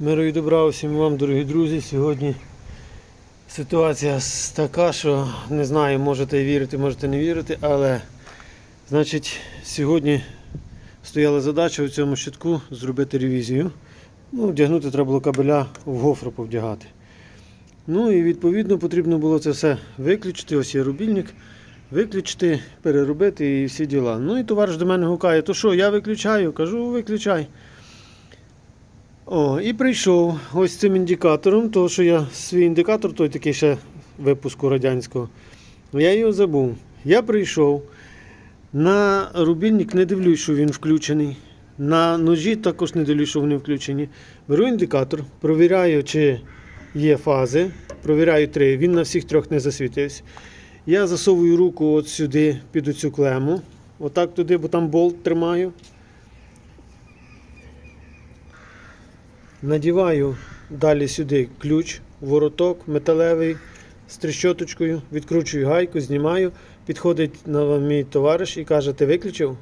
Миру і добра всім вам, дорогі друзі. Сьогодні ситуація така, що не знаю, можете вірити, можете не вірити, але значить, сьогодні стояла задача у цьому щитку зробити ревізію. Ну, вдягнути треба було кабеля в гофру повдягати. Ну і відповідно потрібно було це все виключити. Ось є рубільник, виключити, переробити і всі діла. Ну і товариш до мене гукає, то що, я виключаю? Кажу, виключай. О, і прийшов ось цим індикатором, тому що я свій індикатор, той такий ще випуску радянського, я його забув. Я прийшов. На рубільник не дивлюсь, що він включений. На ножі також не дивлюсь, що вони включені. Беру індикатор, провіряю, чи є фази. Провіряю три. Він на всіх трьох не засвітився. Я засовую руку от сюди, під оцю клему. Отак туди, бо там болт тримаю. Надіваю далі сюди ключ, вороток металевий з трещоточкою, відкручую гайку, знімаю. Підходить на мій товариш і каже, ти виключив?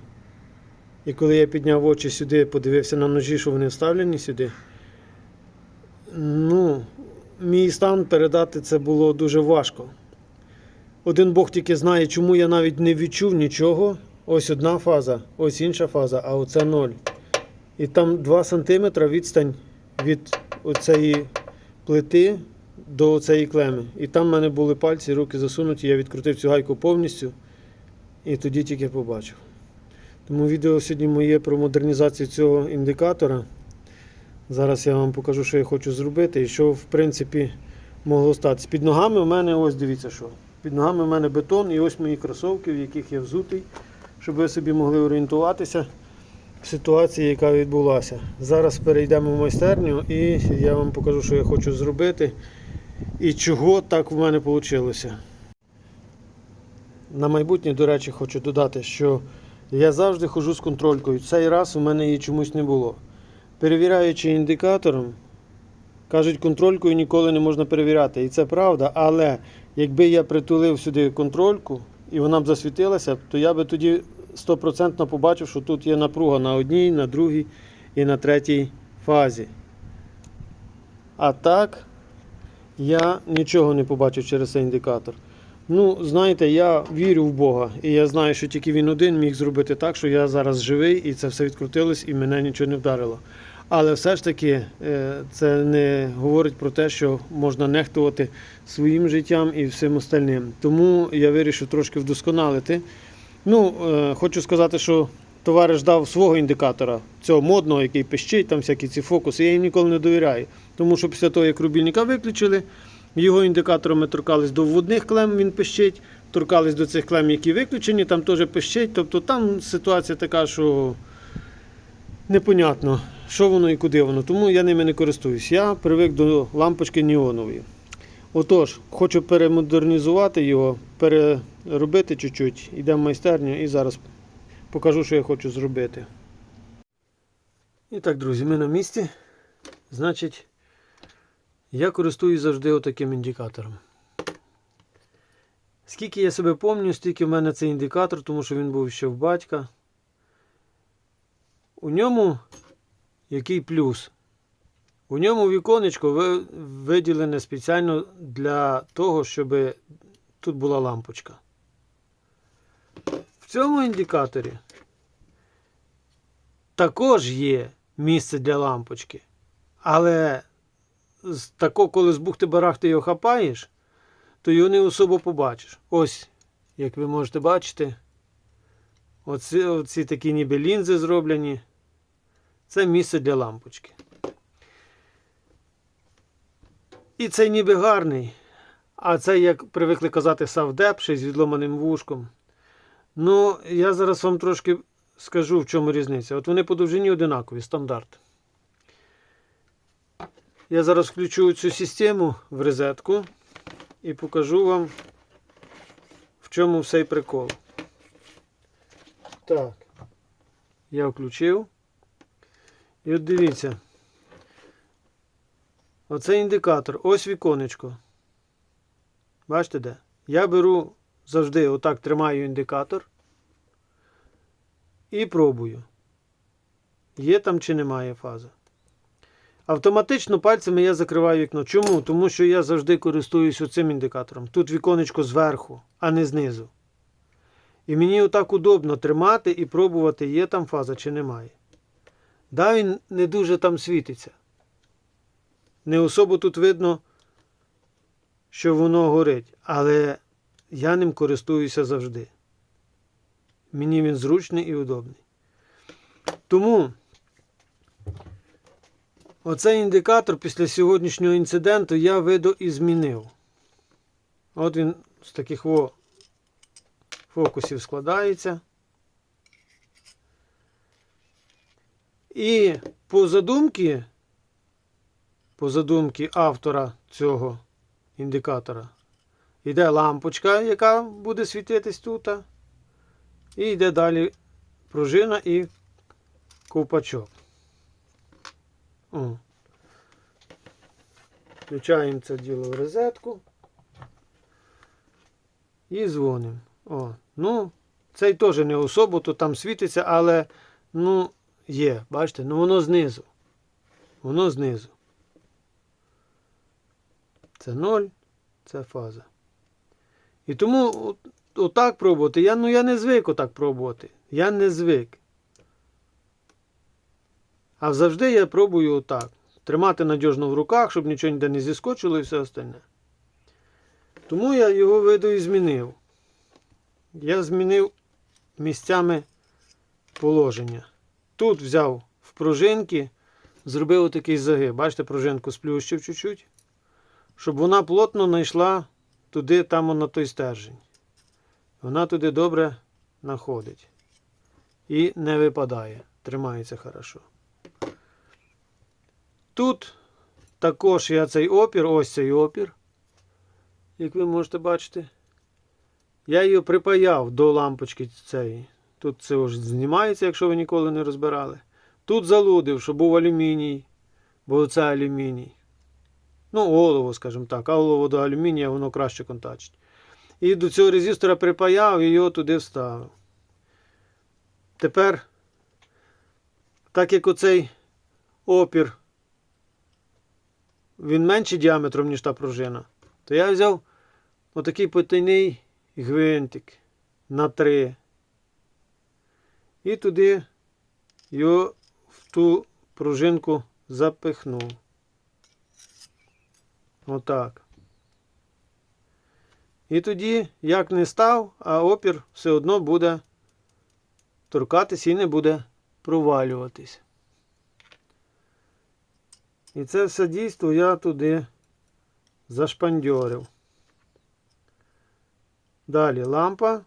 І коли я підняв очі сюди, подивився на ножі, що вони вставлені сюди. Ну, мій стан передати це було дуже важко. Один Бог тільки знає, чому я навіть не відчув нічого. Ось одна фаза, ось інша фаза, а оце ноль. І там 2 см відстань від оцеї плити до цієї клеми. І там в мене були пальці, руки засунуті, я відкрутив цю гайку повністю і тоді тільки побачив. Тому відео сьогодні моє про модернізацію цього індикатора. Зараз я вам покажу, що я хочу зробити і що в принципі могло статися. Під ногами у мене ось дивіться що. Під ногами у мене бетон і ось мої кросовки, в яких я взутий, щоб ви собі могли орієнтуватися в ситуації, яка відбулася. Зараз перейдемо в майстерню і я вам покажу, що я хочу зробити і чого так в мене вийшло. На майбутнє, до речі, хочу додати, що я завжди ходжу з контролькою. Цей раз у мене її чомусь не було. Перевіряючи індикатором, кажуть, контролькою ніколи не можна перевіряти. І це правда, але якби я притулив сюди контрольку і вона б засвітилася, то я би тоді стопроцентно побачив, що тут є напруга на одній, на другій і на третій фазі. А так, я нічого не побачив через цей індикатор. Ну, знаєте, я вірю в Бога, і я знаю, що тільки він один міг зробити так, що я зараз живий і це все відкрутилось, і мене нічого не вдарило. Але все ж таки е, це не говорить про те, що можна нехтувати своїм життям і всім остальним. Тому я вирішив трошки вдосконалити. Ну, е, хочу сказати, що товариш дав свого індикатора, цього модного, який пищить, там всякі ці фокуси. Я їм ніколи не довіряю. Тому що після того, як рубільника виключили, його індикатором ми торкались до вводних клем, він пищить, торкались до цих клем, які виключені, там теж пищить. Тобто там ситуація така, що непонятно, що воно і куди воно. Тому я ними не користуюсь. Я привик до лампочки неонової. Отож, хочу перемодернізувати його, переробити чуть-чуть. Йдемо в майстерню і зараз покажу, що я хочу зробити. І так, друзі, ми на місці. Значить, я користуюсь завжди отаким індикатором. Скільки я себе пам'ятаю, стільки в мене цей індикатор, тому що він був ще в батька. У ньому який плюс? У ньому віконечко виділене спеціально для того, щоб тут була лампочка. В цьому індикаторі також є місце для лампочки. Але тако, коли з бухти-барахти його хапаєш, то його не особо побачиш. Ось, як ви можете бачити, оці, оці такі ніби лінзи зроблені. Це місце для лампочки. І цей ніби гарний. А це, як привикли казати, савдеп, ще з відломаним вушком. Ну, я зараз вам трошки скажу, в чому різниця. От вони по довжині одинакові, стандарт. Я зараз включу цю систему в розетку і покажу вам, в чому всей прикол. Так, я включив. І от дивіться. Оце індикатор. Ось віконечко. Бачите де? Я беру завжди отак тримаю індикатор і пробую. Є там чи немає фаза. Автоматично пальцями я закриваю вікно. Чому? Тому що я завжди користуюсь оцим індикатором. Тут віконечко зверху, а не знизу. І мені отак удобно тримати і пробувати, є там фаза чи немає. Да, він не дуже там світиться. Не особо тут видно, що воно горить, але я ним користуюся завжди. Мені він зручний і удобний. Тому оцей індикатор після сьогоднішнього інциденту я виду і змінив. От він з таких во фокусів складається. І по задумці, по задумці автора цього індикатора, йде лампочка, яка буде світитись тут. І йде далі пружина і ковпачок. Включаємо це діло в розетку. І дзвонимо. О, ну, цей теж не особо, то там світиться, але ну, є, бачите, ну воно знизу. Воно знизу. Це ноль, це фаза. І тому от- отак пробувати. Я, ну, я не звик отак пробувати. Я не звик. А завжди я пробую отак. Тримати надіжно в руках, щоб нічого ніде не зіскочило і все остальне. Тому я його виду і змінив. Я змінив місцями положення. Тут взяв в пружинки, зробив такий загиб. Бачите, пружинку сплющив чуть-чуть, щоб вона плотно знайшла туди, там на той стержень. Вона туди добре находить. І не випадає. Тримається хорошо. Тут також я цей опір, ось цей опір, як ви можете бачити. Я її припаяв до лампочки цієї. Тут це вже знімається, якщо ви ніколи не розбирали. Тут залудив, щоб був алюміній, бо це алюміній. Ну, олово, скажімо так, а олово до алюмінія воно краще контачить. І до цього резистора припаяв і його туди вставив. Тепер, так як оцей опір, він менший діаметром, ніж та пружина, то я взяв отакий потайний гвинтик на 3. І туди його в ту пружинку запихнув. Отак. І тоді, як не став, а опір все одно буде торкатись і не буде провалюватись. І це все дійство я туди зашпандьорив. Далі лампа.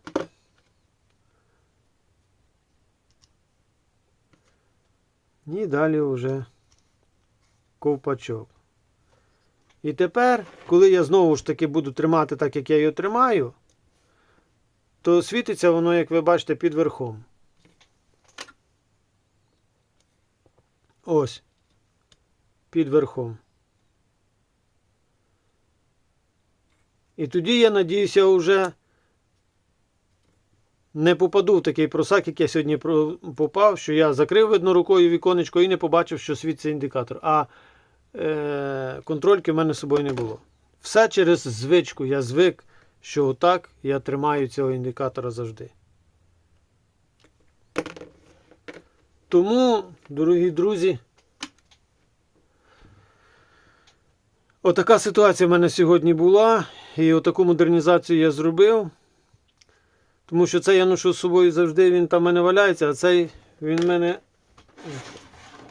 І далі вже ковпачок. І тепер, коли я знову ж таки буду тримати так, як я його тримаю, то світиться воно, як ви бачите, під верхом. Ось. Під верхом. І тоді я надіюся вже не попаду в такий просак, як я сьогодні попав, що я закрив видно рукою віконечко і не побачив, що світиться індикатор. А контрольки в мене з собою не було. Все через звичку. Я звик, що отак я тримаю цього індикатора завжди. Тому, дорогі друзі, отака ситуація в мене сьогодні була. І отаку модернізацію я зробив. Тому що цей я ношу з собою завжди, він там в мене валяється, а цей він в мене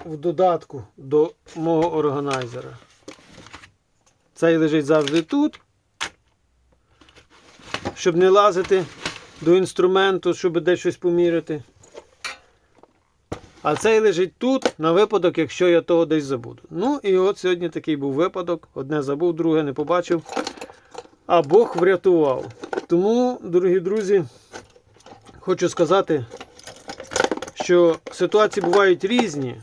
в додатку до мого органайзера. Цей лежить завжди тут, щоб не лазити до інструменту, щоб десь щось поміряти. А цей лежить тут на випадок, якщо я того десь забуду. Ну і от сьогодні такий був випадок. Одне забув, друге не побачив. А Бог врятував. Тому, дорогі друзі, хочу сказати, що ситуації бувають різні.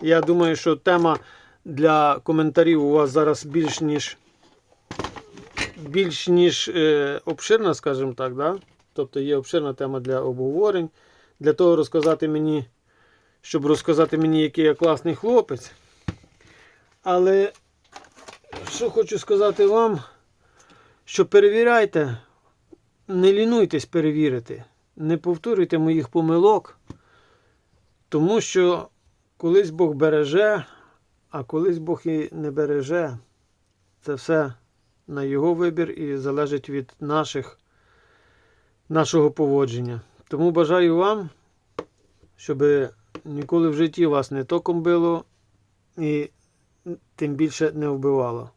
Я думаю, що тема для коментарів у вас зараз більш ніж більш ніж е, обширна, скажімо так. Да? Тобто є обширна тема для обговорень. Для того розказати мені, щоб розказати мені, який я класний хлопець. Але що хочу сказати вам, що перевіряйте, не лінуйтесь перевірити, не повторюйте моїх помилок, тому що колись Бог береже, а колись Бог і не береже. Це все на його вибір і залежить від наших, нашого поводження. Тому бажаю вам, щоб ніколи в житті вас не током било і тим більше не вбивало.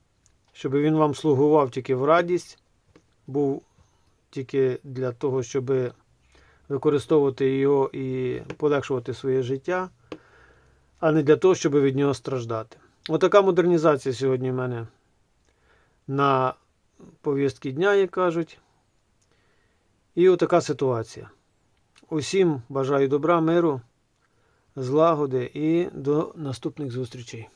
Щоб він вам слугував тільки в радість, був тільки для того, щоб використовувати його і полегшувати своє життя, а не для того, щоб від нього страждати. Отака модернізація сьогодні в мене на повістки дня, як кажуть. І отака ситуація. Усім бажаю добра, миру, злагоди і до наступних зустрічей.